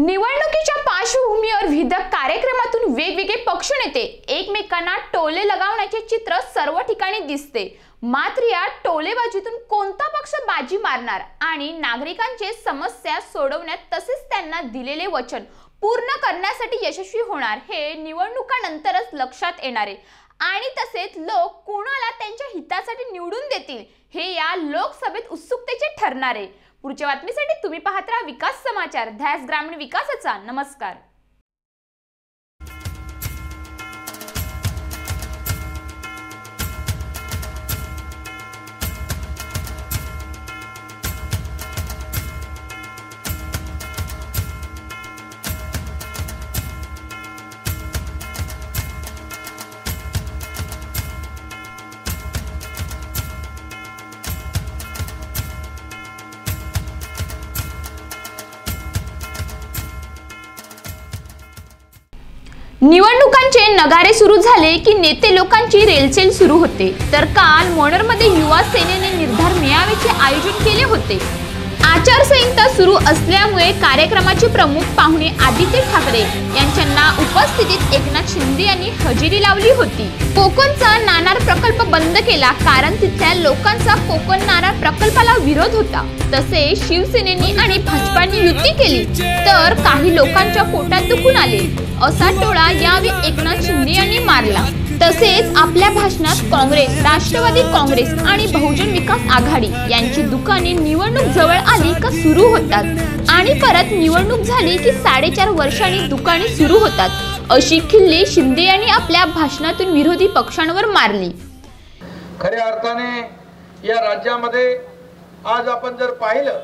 निवडणुकीच्या पार्श्वभूमीवर विविध कार्यक्रमातून वेगवेगळे पक्ष नेते एकमेकांना टोले लगावण्याचे चित्र सर्व ठिकाणी दिसते. मात्र या टोलेबाजीतून कोणता पक्ष बाजी मारणार आणि नागरिकांचे समस्या सोडवण्यात तसेच त्यांना दिलेले वचन पूर्ण करण्यासाठी यशस्वी होणार हे निवडणुकानंतरच लक्षात येणारे. आणि तसेच लोक कुणाला त्यांच्या हितासाठी निवडून देतील हे या लोकसभेत उत्सुकतेचे ठरणार. आहे पुढच्या बातमीसाठी तुम्ही पाहत राहा विकास समाचार. ध्यास ग्रामीण विकासाचा. नमस्कार. निवडणुकांचे नगारे सुरू झाले की नेते लोकांची रेलचेल सुरू होते. तर काल मोनरमध्ये युवा सेनेने निर्धार मेळाव्याचे आयोजन केले होते. आचारसंहिता सुरू असल्यामुळे कार्यक्रमाचे प्रमुख पाहुणे आदित्य ठाकरे यांच्या उपस्थितीत एकनाथ शिंदे यांनी हजेरी लावली होती. कोकणचा नाणार प्रकल्प बंद केला कारण तिथल्या लोकांचा कोकण नाणार प्रकल्पाला विरोध होता. तसे शिवसेनेने आणि भाजपाने युती केली तर काही लोकांच्या पोटात दुखून आले. असा टोळा यावेळी एकनाथ शिंदे यांनी मारला. तसेच आपल्या भाषणात काँग्रेस राष्ट्रवादी काँग्रेस आणि बहुजन विकास आघाडी यांची दुकाने निवडणूक जवळ आली का सुरू होतात. आणि परत निवडणूक झाली की साडेचार वर्षांनी दुकाने सुरू होतात. अशी खिल्ली शिंदे यांनी आपल्या भाषणातून विरोधी पक्षांवर मारली. खऱ्या अर्थाने या राज्यामध्ये आज आपण जर पाहिलं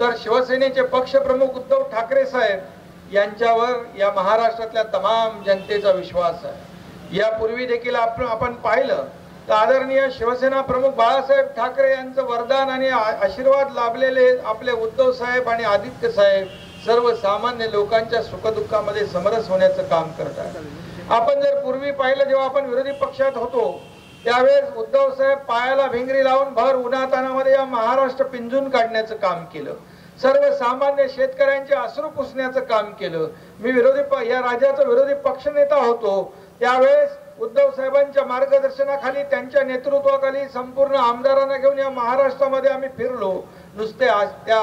तर शिवसेनेचे पक्षप्रमुख उद्धव ठाकरे साहेब यांच्यावर या महाराष्ट्रातल्या तमाम जनतेचा विश्वास आहे. यापूर्वी देखील आपण आपण पाहिलं. तर आदरणीय शिवसेना प्रमुख बाळासाहेब ठाकरे यांचं वरदान आणि आशीर्वाद लाभलेले आपले उद्धव साहेब आणि आदित्य साहेब सर्वसामान्य लोकांच्या सुखदुःखामध्ये समरस होण्याचं काम करतात आपण जर पूर्वी पाहिलं जेव्हा आपण विरोधी पक्षात होतो त्यावेळेस उद्धव साहेब पायाला भिंगरी लावून भर उन्हातानामध्ये या महाराष्ट्र पिंजून काढण्याचं काम केलं. सर्वसामान्य शेतकऱ्यांचे अश्रू पुसण्याचं काम केलं. मी विरोधी या राज्याचा विरोधी पक्षनेता होतो. त्यावेळेस उद्धव साहेबांच्या मार्गदर्शनाखाली त्यांच्या नेतृत्वाखाली संपूर्ण आमदारांना घेऊन या महाराष्ट्रामध्ये आम्ही फिरलो. नुसते आज त्या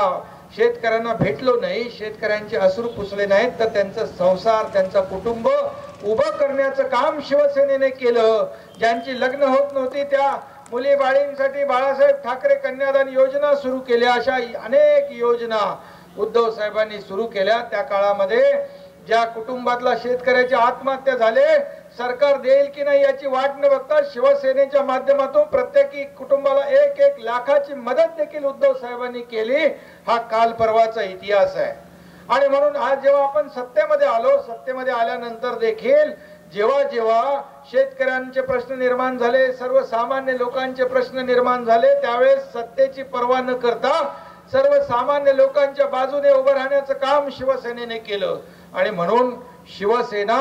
शेतकऱ्यांना भेटलो नाही शेतकऱ्यांचे अश्रू पुसले नाहीत तर त्यांचा संसार त्यांचा कुटुंब उभं करण्याचं काम शिवसेनेने केलं. ज्यांची लग्न होत नव्हती त्या मुली बाळींसाठी बाळासाहेब ठाकरे कन्यादान योजना सुरू केल्या. अशा अनेक योजना उद्धव साहेबांनी सुरू केल्या. त्या काळामध्ये ज्या कुटुंबातला शेतकऱ्याची आत्महत्या झाले सरकार देईल की नाही याची वाट न बघता शिवसेनेच्या माध्यमातून प्रत्येकी कुटुंबाला एक एक लाखाची मदत देखील उद्धव साहेबांनी केली. हा काल परवाचा इतिहास आहे. आणि म्हणून आज जेव्हा आपण सत्तेमध्ये आलो सत्तेमध्ये आल्यानंतर देखील जेव्हा जेव्हा शेतकऱ्यांचे प्रश्न निर्माण झाले सर्वसामान्य लोकांचे प्रश्न निर्माण झाले त्यावेळेस सत्तेची पर्वा न करता सर्वसामान्य लोकांच्या बाजूने उभं राहण्याचं काम शिवसेनेने केलं. आणि म्हणून शिवसेना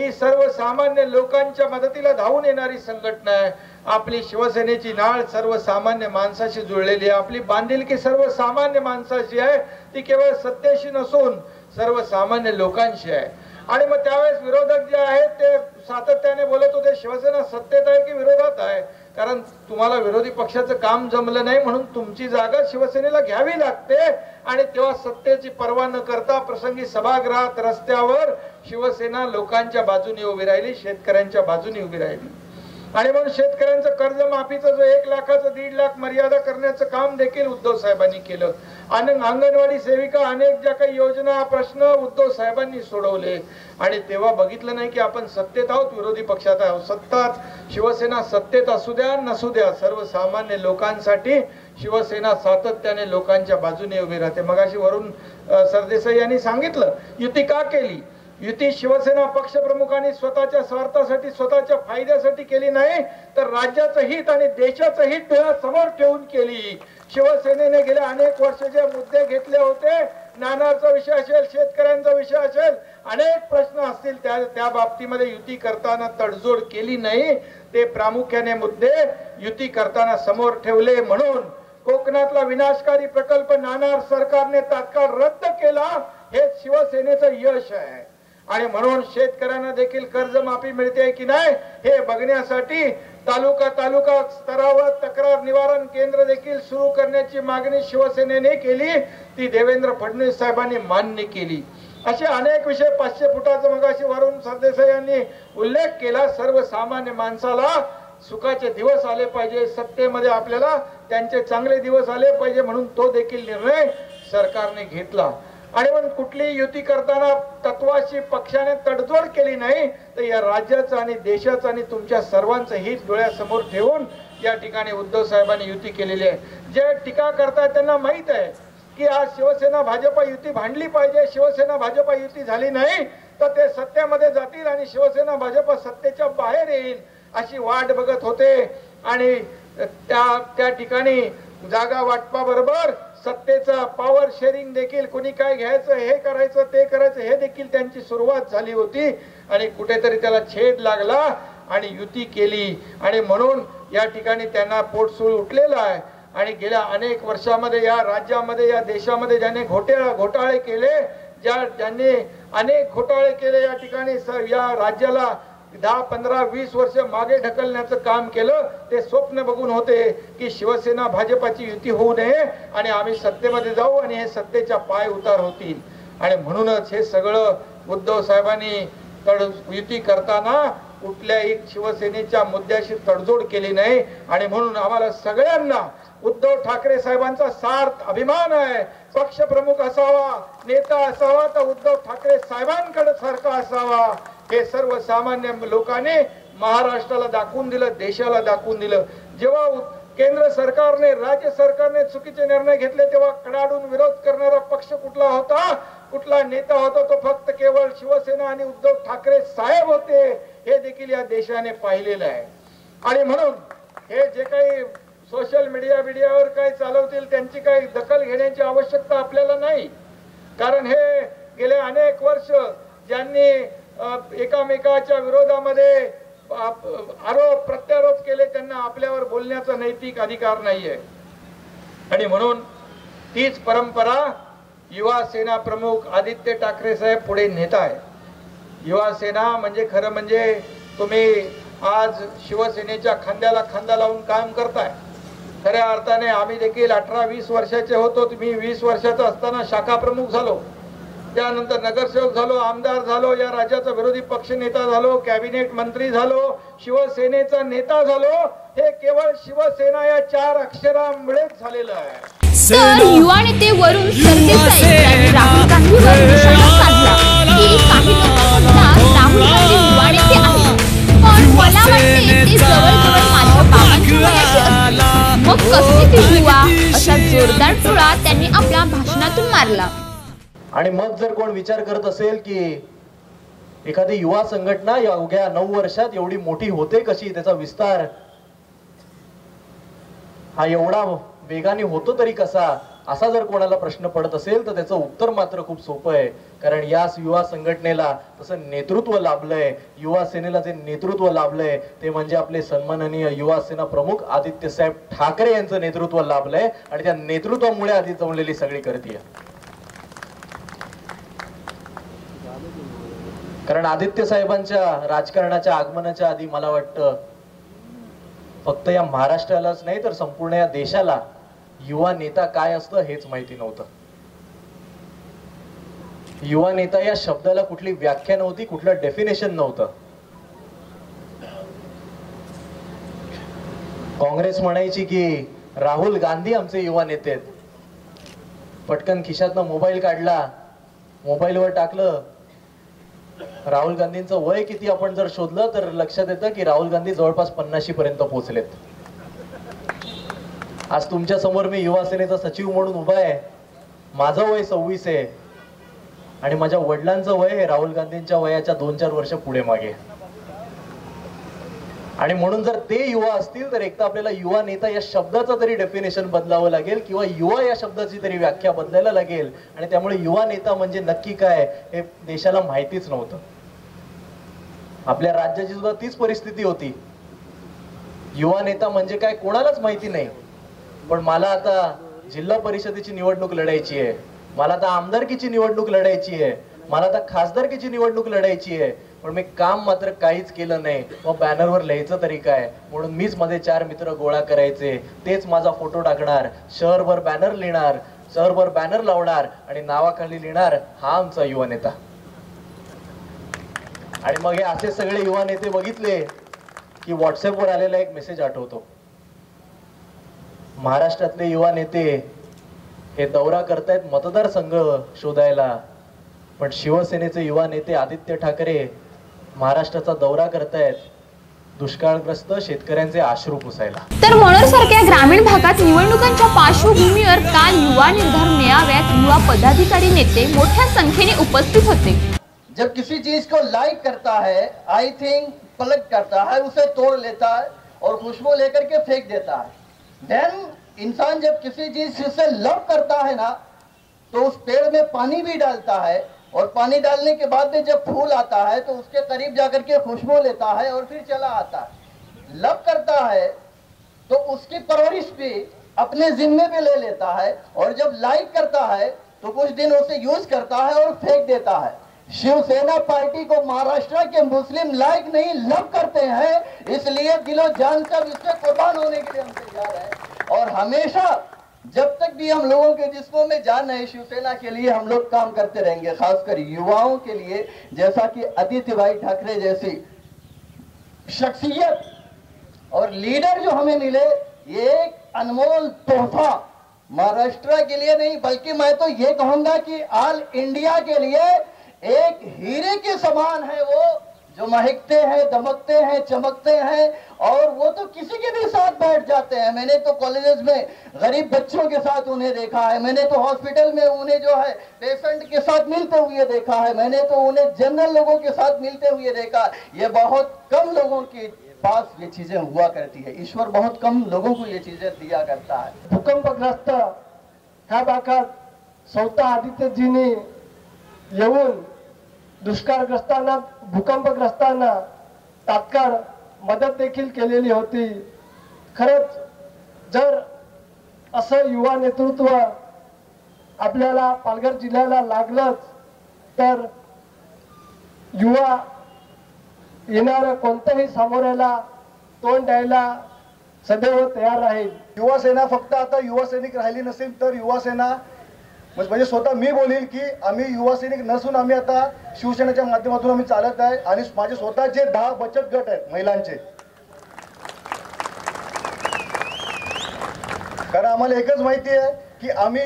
ही सर्वसामान्य लोकांच्या मदतीला धावून येणारी संघटना आहे. आपली शिवसेनेची नाळ सर्वसामान्य माणसाशी जुळलेली आहे. आपली बांधिलकी सर्वसामान्य माणसाची आहे. ती केवळ सत्तेशी नसून सर्वसामान्य लोकांशी आहे. आणि मग त्यावेळेस विरोधक जे आहेत ते सातत्याने बोलत होते शिवसेना सत्तेत आहे की विरोधात आहे? कारण तुम्हाला विरोधी पक्षाचं काम जमलं नाही म्हणून तुमची जागा शिवसेनेला घ्यावी लागते. आणि तेव्हा सत्तेची पर्वा न करता प्रसंगी सभागृहात रस्त्यावर शिवसेना लोकांच्या बाजूने उभी राहिली शेतकऱ्यांच्या बाजूने उभी राहिली. आणि म्हणून शेतकऱ्यांचं कर्जमाफीचं जो एक लाखाचं दीड लाख मर्यादा करण्याचं काम देखील उद्धव साहेबांनी केलं. आणि अंगणवाडी सेविका अनेक ज्या काही योजना प्रश्न उद्धव साहेबांनी सोडवले. आणि तेव्हा बघितलं नाही की आपण सत्तेत आहोत विरोधी पक्षात आहोत. सत्ताच शिवसेना सत्तेत असू द्या नसू द्या. सर्वसामान्य लोकांसाठी शिवसेना सातत्याने लोकांच्या बाजूने उभी राहते. मगाशी वरून सरदेसाई यांनी सांगितलं युती का केली? युती शिवसेना पक्षप्रमुखांनी स्वतःच्या स्वार्थासाठी स्वतःच्या फायद्यासाठी केली नाही तर राज्याचं हित आणि देशाचं हित डोळ्यासमोर ठेवून केली. शिवसेनेने गेल्या अनेक वर्ष जे मुद्दे घेतले होते नानारचा विषय असेल शेतकऱ्यांचा विषय असेल अनेक प्रश्न असतील त्या त्या बाबतीमध्ये युती करताना तडजोड केली नाही. ते प्रामुख्याने मुद्दे युती करताना समोर ठेवले म्हणून कोकणातला विनाशकारी प्रकल्प नाणार सरकारने तात्काळ रद्द केला हे शिवसेनेचं यश आहे. आणि म्हणून शेतकऱ्यांना देखील कर्जमाफी मिळते की नाही हे बघण्यासाठी तालुका तालुका स्तरावर तक्रार निवारण केंद्र देखील सुरू करण्याची मागणी शिवसेनेने केली. ती देवेंद्र फडणवीस साहेबांनी मान्य केली. असे अनेक विषय पाचशे फुटाचं मगाशी वरुण सरदेसाई यांनी उल्लेख केला. सर्वसामान्य माणसाला सुखाचे दिवस आले पाहिजे. सत्तेमध्ये आपल्याला त्यांचे चांगले दिवस आले पाहिजे म्हणून तो देखील निर्णय सरकारने घेतला. आणि मग कुठलीही युती करताना तत्वाशी पक्षाने तडजोड केली नाही तर या राज्याचं आणि देशाचं आणि तुमच्या सर्वांचं हित डोळ्यासमोर ठेवून या ठिकाणी उद्धव साहेबांनी युती केलेली आहे. जे टीका करतायत त्यांना माहीत आहे की आज शिवसेना भाजपा युती भांडली पाहिजे शिवसेना भाजपा युती झाली नाही तर ते सत्तेमध्ये जातील आणि शिवसेना भाजपा सत्तेच्या बाहेर येईल अशी वाट बघत होते. आणि त्या त्या ठिकाणी जागा वाटपाबरोबर सत्तेचा पॉवर शेअरिंग देखील कोणी काय घ्यायचं हे करायचं ते करायचं हे देखील त्यांची सुरुवात झाली होती. आणि कुठेतरी त्याला छेद लागला आणि युती केली. आणि म्हणून या ठिकाणी त्यांना पोटसूळ उठलेला आहे. आणि गेल्या अनेक वर्षामध्ये या राज्यामध्ये या देशामध्ये ज्याने घोटाळा घोटाळे केले ज्या ज्यांनी अनेक घोटाळे केले या ठिकाणी या राज्याला दहा पंधरा वीस वर्ष मागे ढकलण्याचं काम केलं ते स्वप्न बघून होते की शिवसेना भाजपाची युती होऊ नये आणि आम्ही सत्तेमध्ये जाऊ आणि हे सत्तेच्या पाय उतार होतील आणि म्हणूनच हे सगळं उद्धव साहेबांनी तड युती करताना कुठल्याही शिवसेनेच्या मुद्द्याशी तडजोड केली नाही. आणि म्हणून आम्हाला सगळ्यांना उद्धव ठाकरे साहेबांचा सार्थ अभिमान आहे. पक्ष प्रमुख असावा नेता असावा तर उद्धव ठाकरे साहेबांकडे सारखा असावा. हे सर्वसामान्य लोकांनी महाराष्ट्राला दाखवून दिलं देशाला दाखवून दिलं. जेव्हा केंद्र सरकारने राज्य सरकारने चुकीचे निर्णय घेतले तेव्हा कडाडून विरोध करणारा पक्ष कुठला होता? कुठला नेता होता? तो फक्त केवळ शिवसेना आणि उद्धव ठाकरे साहेब होते. हे देखील या देशाने पाहिलेलं आहे. आणि म्हणून हे जे काही सोशल मीडिया मीडियावर काही चालवतील त्यांची काही दखल घेण्याची आवश्यकता आपल्याला नाही. कारण हे गेले अनेक वर्ष ज्यांनी एकामेकाच्या विरोधामध्ये आप- आरोप प्रत्यारोप केले त्यांना आपल्यावर बोलण्याचा नैतिक अधिकार नाहीये. आणि म्हणून तीच परंपरा युवा सेना प्रमुख आदित्य ठाकरे साहेब पुढे नेत आहे युवा सेना म्हणजे खरं म्हणजे तुम्ही आज शिवसेनेच्या खांद्याला खांदा लावून काम करताय. खऱ्या अर्थाने आम्ही देखील अठरा वीस वर्षाचे होतो. मी वीस वर्षाचा असताना शाखा प्रमुख झालो. त्यानंतर नगरसेवक झालो आमदार झालो या राज्याचा विरोधी पक्ष नेता झालो कॅबिनेट मंत्री झालो शिवसेनेचा नेता झालो हे केवळ शिवसेना या चार अक्षरामुळेच झालेलं आहे. तर युवा नेते सरदेसाई यांनी राहुल गांधीवर कोण विचार करत असेल की एखादी युवा संघटना अवघ्या नऊ वर्षात एवढी मोठी होते कशी? त्याचा विस्तार हा एवढा वेगाने होतो तरी कसा? असा जर कोणाला प्रश्न पडत असेल तर त्याचं उत्तर मात्र खूप सोपं आहे. कारण याच युवा संघटनेला तसं नेतृत्व लाभलंय. युवा सेनेला जे नेतृत्व लाभलंय ते म्हणजे आपले सन्माननीय युवा सेना प्रमुख आदित्य साहेब ठाकरे यांचं नेतृत्व लाभलंय. आणि त्या नेतृत्वामुळे आधी जमलेली सगळी करते कारण आदित्य साहेबांच्या राजकारणाच्या आगमनाच्या आधी मला वाटतं फक्त या महाराष्ट्रालाच नाही तर संपूर्ण या देशाला युवा नेता काय असतं हेच माहिती नव्हतं. युवा नेता या शब्दाला कुठली व्याख्या नव्हती कुठलं डेफिनेशन नव्हतं. काँग्रेस म्हणायची की राहुल गांधी आमचे युवा नेते आहेत. पटकन खिशातनं मोबाईल काढला मोबाईलवर टाकलं राहुल गांधींचं वय किती आपण जर शोधलं तर लक्षात येतं की राहुल गांधी जवळपास पन्नाशी पर्यंत पोहोचलेत. आज तुमच्यासमोर मी युवा सेनेचा सचिव म्हणून उभा आहे. माझं वय सव्वीस आहे. आणि माझ्या वडिलांचं वय हे राहुल गांधींच्या वयाच्या दोन चार वर्ष पुढे मागे आणि म्हणून जर ते युवा असतील तर एकदा आपल्याला युवा नेता या शब्दाचं तरी डेफिनेशन बदलावं लागेल किंवा युवा या शब्दाची तरी व्याख्या बदलायला लागेल. आणि त्यामुळे युवा नेता म्हणजे नक्की काय हे देशाला माहितीच नव्हतं. आपल्या राज्याची सुद्धा तीच परिस्थिती होती. युवा नेता म्हणजे काय कोणालाच माहिती नाही. पण मला आता जिल्हा परिषदेची निवडणूक लढायची आहे. मला आता आमदारकीची निवडणूक लढायची आहे. मला आता खासदारकीची निवडणूक लढायची आहे पण मी काम मात्र काहीच केलं नाही. मग बॅनरवर लिहायचं तरी काय? म्हणून मीच माझे चार मित्र गोळा करायचे. तेच माझा फोटो टाकणार. शहरभर बॅनर लिहिणार. शहरभर बॅनर लावणार आणि नावाखाली लिहिणार हा आमचा युवा नेता. आणि मग हे असे सगळे युवा नेते बघितले की व्हॉट्सअपवर आलेला एक मेसेज आठवतो. महाराष्ट्रातले युवा नेते हे दौरा करतायत मतदारसंघ शोधायला. पण शिवसेनेचे युवा नेते आदित्य ठाकरे महाराष्ट्राचा दौरा करतायत दुष्काळग्रस्त शेतकऱ्यांचे अश्रू पुसायला. तर मनोर सारख्या ग्रामीण भागात निवडणुकांच्या पार्श्वभूमीवर काल युवा निर्धार मेळाव्यात युवा पदाधिकारी नेते मोठ्या संख्येने उपस्थित होते. जब किसी चीज को लाइक करता है आई थिंक पलट करता है उसे तोड़ लेता है और खुशबू लेकर के फेंक देता है। देन इंसान जब किसी चीज से लव करता है ना तो उस पेड़ में पानी भी डालता है और पानी डालने के बाद में जब फूल आता है तो उसके करीब जाकर के खुशबू लेता है और फिर चला आता है। लव करता है तो उसकी परवरिश भी अपने जिम्मे पे ले लेता है और जब लाइक करता है तो कुछ दिन उसे यूज़ करता है और फेंक देता है। शिवसेना पार्टी को महाराष्ट्र के मुस्लिम लाइक नहीं लव करते हैं, इसलिए दिलो जान कर इससे कुर्बान होने के लिए हम तैयार हैं। और हमेशा जब तक भी हम लोगों के जिस्मों में जान है शिवसेना के लिए हम लोग काम करते रहेंगे, खासकर युवाओं के लिए, जैसा कि आदित्य भाई ठाकरे जैसी शख्सियत और लीडर जो हमें मिले, ये एक अनमोल तोहफा महाराष्ट्र के लिए नहीं, बल्कि मैं तो ये कहूँगा कि ऑल इंडिया के लिए एक हीरे के समान है वो जो महकते हैं, दमकते हैं, चमकते हैं, और वो तो किसी के भी साथ बैठ जाते हैं। मैंने तो कॉलेजेस में गरीब बच्चों के साथ उन्हें देखा है। मैंने तो हॉस्पिटल में उन्हें जो है, पेशेंट के साथ मिलते हुए देखा है। मैंने तो उन्हें जनरल लोगों के साथ मिलते हुए देखा। ये बहुत कम लोगों के पास ये चीज़ें हुआ करती है। ईश्वर बहुत कम लोगों को ये चीज़ें दिया करता है। भूकंपग्रस्त ह्या भागात स्वतः आदित्यजींनी येऊन दुष्काळग्रस्तांना भूकंपग्रस्तांना तात्काळ मदत देखील केलेली होती. खरंच जर असं युवा नेतृत्व आपल्याला पालघर जिल्ह्याला लागलंच तर युवा येणाऱ्या कोणत्याही सामोऱ्याला तोंड द्यायला सदैव तयार राहील. युवा सेना फक्त आता युवा सैनिक राहिली नसेल तर युवा सेना म्हणजे स्वतः मी बोलील की आम्ही युवा सैनिक नसून आम्ही आता शिवसेनेच्या माध्यमातून आम्ही चालत आहे आणि माझे स्वतःचे दहा बचत गट आहेत महिलांचे. कारण आम्हाला एकच माहिती आहे की आम्ही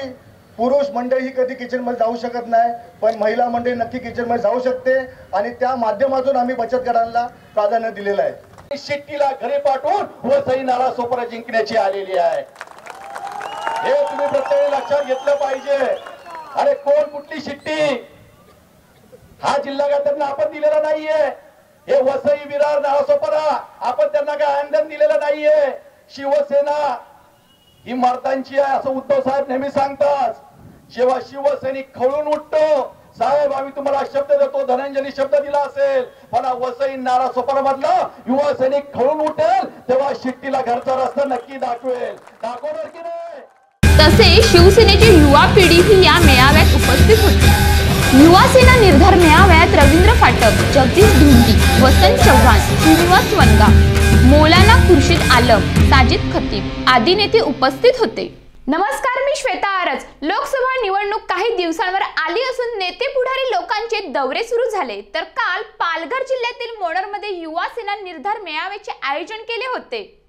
पुरुष मंडळी ही कधी किचनमध्ये जाऊ शकत नाही पण महिला मंडळी नक्की किचनमध्ये जाऊ शकते आणि त्या माध्यमातून आम्ही बचत गटांना प्राधान्य दिलेलं आहे. शिट्टीला घरी पाठवून वसई नाला सोपरा जिंकण्याची आलेली आहे. हे तुम्ही प्रत्येक लक्षात घेतलं पाहिजे. अरे कोण कुठली शिट्टी? हा जिल्हा काय त्यांना आपण दिलेला नाहीये. हे वसई विरार नाळासोपरा आपण त्यांना काय आंदन दिलेलं नाहीये. शिवसेना ही मर्दांची आहे असं उद्धव साहेब नेहमी सांगतात. जेव्हा शिवसैनिक खळून उठतो साहेब आम्ही तुम्हाला शब्द देतो धनंजनी शब्द दिला असेल. पण वसई नारा सोपारा मधला युवा सैनिक खळून उठेल तेव्हा शिट्टीला घरचा रस्ता नक्की दाखवेल. दाखवणार की नाही? तसे शिवसेनेची युवा पिढी ही या मेळाव्यात उपस्थित होती. युवा सेना निर्धार मेळाव्यात रवींद्र फाटक जगदीश धुंडी वसंत चव्हाण श्रीनिवास वनगा मौलाना खुर्शीद आलम साजिद खतीब आदी नेते उपस्थित होते. नमस्कार मी श्वेता आरज. लोकसभा निवडणूक काही दिवसांवर आली असून नेते पुढारी लोकांचे दौरे सुरू झाले. तर काल पालघर जिल्ह्यातील मोडरमध्ये युवा सेना निर्धार मेळाव्याचे आयोजन केले होते.